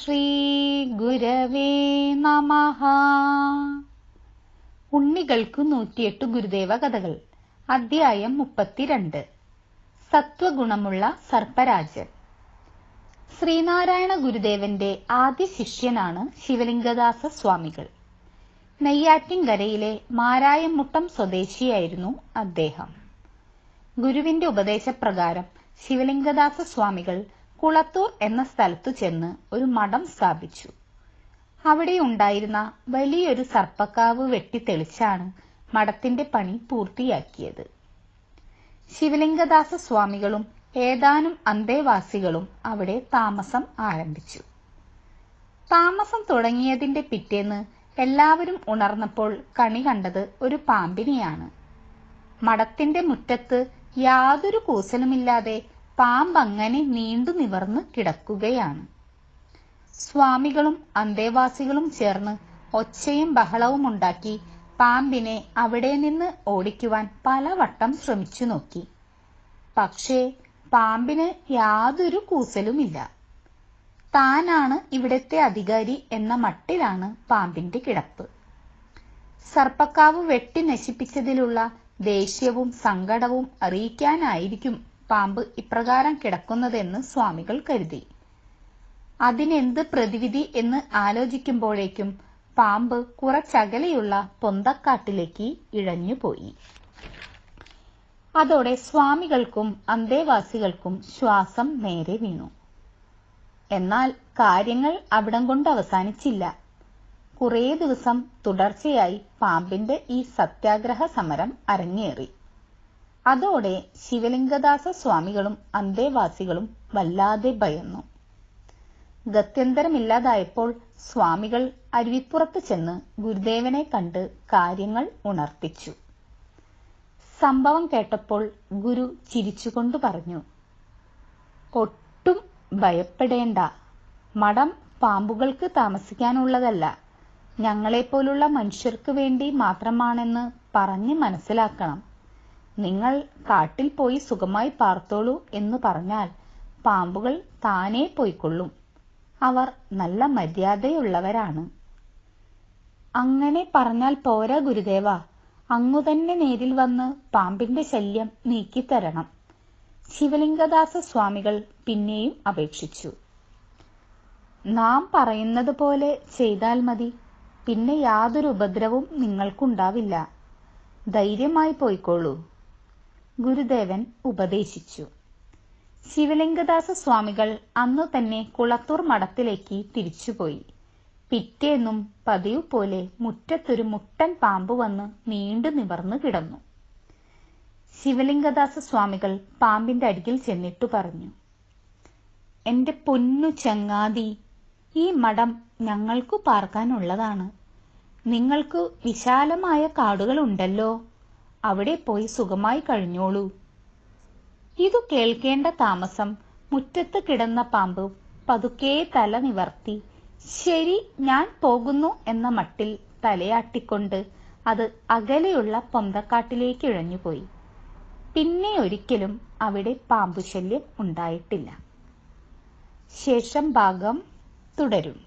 ശ്രീ നമ. നമഃ ഉണ്ണികൾക്ക് നൂറ്റിയെട്ട് ഗുരുദേവ കഥകൾ അധ്യായം മുപ്പത്തിരണ്ട്. സത്വഗുണമുള്ള സർപ്പരാജൻ. ശ്രീനാരായണ ഗുരുദേവന്റെ ആദ്യ ശിഷ്യനാണ് ശിവലിംഗദാസ സ്വാമികൾ. നെയ്യാറ്റിൻകരയിലെ മാരായമുട്ടം സ്വദേശിയായിരുന്നു അദ്ദേഹം. ഗുരുവിന്റെ ഉപദേശപ്രകാരം ശിവലിംഗദാസ സ്വാമികൾ കുളത്തൂർ എന്ന സ്ഥലത്തു ചെന്ന് ഒരു മഠം സ്ഥാപിച്ചു. അവിടെ ഉണ്ടായിരുന്ന വലിയൊരു സർപ്പക്കാവ് വെട്ടിത്തെളിച്ചാണ് മഠത്തിന്റെ പണി പൂർത്തിയാക്കിയത്. ശിവലിംഗദാസ സ്വാമികളും ഏതാനും അന്തേവാസികളും അവിടെ താമസം ആരംഭിച്ചു. താമസം തുടങ്ങിയതിന്റെ പിറ്റേന്ന് എല്ലാവരും ഉണർന്നപ്പോൾ കണി കണ്ടത് ഒരു പാമ്പിനെയാണ്. മഠത്തിന്റെ മുറ്റത്ത് യാതൊരു കൂസലുമില്ലാതെ പാമ്പങ്ങനെ നീണ്ടു നിവർന്ന് കിടക്കുകയാണ്. സ്വാമികളും അന്തേവാസികളും ചേർന്ന് ഒച്ചയും ബഹളവും ഉണ്ടാക്കി പാമ്പിനെ അവിടെ നിന്ന് ഓടിക്കുവാൻ പലവട്ടം ശ്രമിച്ചു നോക്കി. പക്ഷേ പാമ്പിന് യാതൊരു കൂസലുമില്ല. താനാണ് ഇവിടത്തെ അധികാരി എന്ന മട്ടിലാണ് പാമ്പിന്റെ കിടപ്പ്. സർപ്പക്കാവ് വെട്ടി നശിപ്പിച്ചതിലുള്ള ദേഷ്യവും സങ്കടവും അറിയിക്കാനായിരിക്കും പാമ്പ് ഇപ്രകാരം കിടക്കുന്നതെന്ന് സ്വാമികൾ കരുതി. അതിനെന്ത് പ്രതിവിധി എന്ന് ആലോചിക്കുമ്പോഴേക്കും പാമ്പ് കുറച്ചകലെയുള്ള പൊന്തക്കാട്ടിലേക്ക് ഇഴഞ്ഞുപോയി. അതോടെ സ്വാമികൾക്കും അന്തേവാസികൾക്കും ശ്വാസം നേരെ വീണു. എന്നാൽ കാര്യങ്ങൾ അവിടം കൊണ്ട് അവസാനിച്ചില്ല. കുറേ ദിവസം തുടർച്ചയായി പാമ്പിന്റെ ഈ സത്യാഗ്രഹ സമരം അരങ്ങേറി. അതോടെ ശിവലിംഗദാസ സ്വാമികളും അന്തേവാസികളും വല്ലാതെ ഭയന്നു. ഗത്യന്തരമില്ലാതായപ്പോൾ സ്വാമികൾ അരുവിപ്പുറത്ത് ചെന്ന് ഗുരുദേവനെ കണ്ട് കാര്യങ്ങൾ ഉണർത്തിച്ചു. സംഭവം കേട്ടപ്പോൾ ഗുരു ചിരിച്ചുകൊണ്ട് പറഞ്ഞു ഒട്ടും ഭയപ്പെടേണ്ട. മഠം പാമ്പുകൾക്ക് താമസിക്കാനുള്ളതല്ല. ഞങ്ങളെപ്പോലുള്ള മനുഷ്യർക്ക് വേണ്ടി മാത്രമാണെന്ന് പറഞ്ഞ് മനസ്സിലാക്കണം. നിങ്ങൾ കാട്ടിൽ പോയി സുഖമായി പാർത്തോളൂ എന്ന് പറഞ്ഞാൽ പാമ്പുകൾ താനേ പോയിക്കൊള്ളും. അവർ നല്ല മര്യാദയുള്ളവരാണ്. അങ്ങനെ പറഞ്ഞാൽ പോരാ ഗുരുദേവ അങ്ങു തന്നെ നേരിൽ വന്ന് പാമ്പിന്റെ ശല്യം നീക്കിത്തരണം. ശിവലിംഗദാസ സ്വാമികൾ പിന്നെയും അപേക്ഷിച്ചു. നാം പറയുന്നത് പോലെ ചെയ്താൽ മതി. പിന്നെ യാതൊരു ഉപദ്രവവും നിങ്ങൾക്കുണ്ടാവില്ല. ധൈര്യമായി പോയിക്കോളൂ. ഗുരുദേവൻ ഉപദേശിച്ചു. ശിവലിംഗദാസ സ്വാമികൾ അന്നു തന്നെ കുളത്തൂർ മഠത്തിലേക്ക് തിരിച്ചുപോയി. പിറ്റേന്നും പതിവ് പോലെ മുറ്റത്തൊരു മുട്ടൻ പാമ്പ് വന്ന് നീണ്ടു നിവർന്നു കിടന്നു. ശിവലിംഗദാസ സ്വാമികൾ പാമ്പിന്റെ അരികിൽ ചെന്നിട്ടു പറഞ്ഞു എന്റെ പൊന്നു ചങ്ങാതി ഈ മഠം ഞങ്ങൾക്കു പാർക്കാനുള്ളതാണ്. നിങ്ങൾക്കു വിശാലമായ കാടുകളുണ്ടല്ലോ. അവിടെ പോയി സുഖമായി കഴിഞ്ഞോളൂ. ഇതു കേൾക്കേണ്ട താമസം മുറ്റത്ത് കിടന്ന പാമ്പ് പതുക്കെ തല നിവർത്തി ശരി ഞാൻ പോകുന്നു എന്ന മട്ടിൽ തലയാട്ടിക്കൊണ്ട് അത് അകലെയുള്ള പൊന്തക്കാട്ടിലേക്ക് ഇഴഞ്ഞുപോയി. പിന്നെ ഒരിക്കലും അവിടെ പാമ്പുശല്യം ഉണ്ടായിട്ടില്ല. ശേഷം ഭാഗം തുടരും.